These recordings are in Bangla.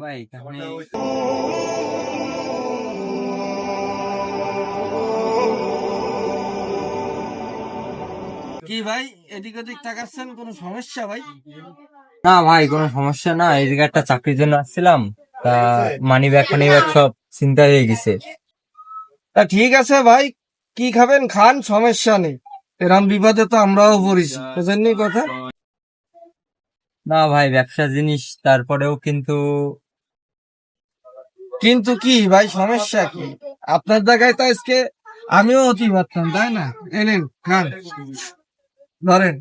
ভাই তাহলে কি ভাই? এদিক ওদিক তাকাচ্ছেন? কোনো সমস্যা ভাই? না ভাই কোনো সমস্যা না। এদিকে একটা চাকরির জন্য আসছিলাম। তা মানি ব্যাগ ফানি ব্যাগ সব চিন্তা হয়ে গেছে। তা ঠিক আছে ভাই। কি খাবেন? খান সমস্যা নেই। এরম বিপদে তো আমরাও পড়েছি। বুঝেননি কথা। না ভাই ব্যবসা জিনিস তারপরেও কিন্তু কিন্তু কি ভাই সমস্যা কি? আপনার জায়গায় তো আজকে আমিও অতি পারতাম তাই না? এনেন খান। ধরেন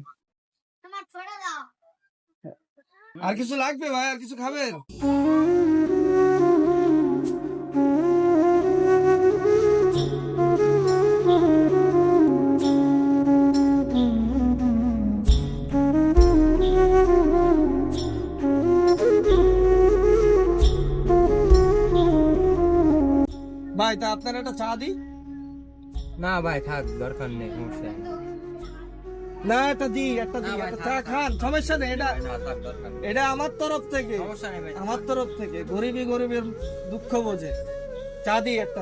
আর কিছু লাগবে ভাই? আর কিছু খাবেন? ভাই তা আপনার একটা চা দিই? না ভাই থাক দরকার নেই সমস্যা নেই। না এটা দিই একটা দিই একটা চা খান সমস্যা নেই এটা। এটা আমার তরফ থেকে আমার তরফ থেকে গরিবই গরিবের দুঃখ বোঝে। চা দিই একটা।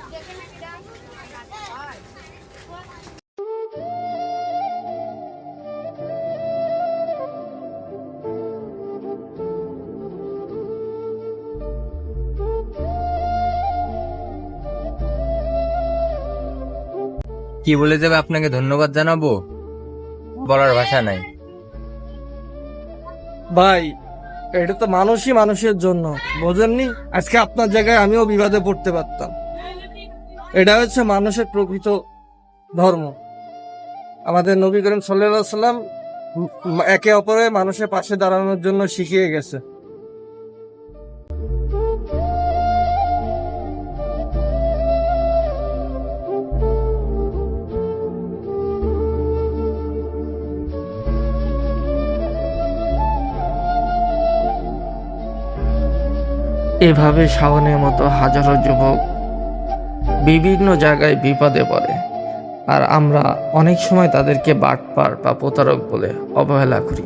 কি বলে যাবে আপনাকে ধন্যবাদ জানাব? বলার ভাষা নাই। ভাই, এটা তো মানুষই মানুষের জন্য, বোঝেননি? আজকে আপনার জায়গায় আমিও বিবাদে পড়তে পারতাম। এটা হচ্ছে মানুষের প্রকৃত ধর্ম। আমাদের নবী করিম সাল্লাম একে অপরে মানুষের পাশে দাঁড়ানোর জন্য শিখিয়ে গেছে। এভাবে শাওনের মতো হাজারো যুবক বিভিন্ন জায়গায় বিপদে পড়ে। আর আমরা অনেক সময় তাদেরকে বাটপার বা প্রতারক বলে অবহেলা করি।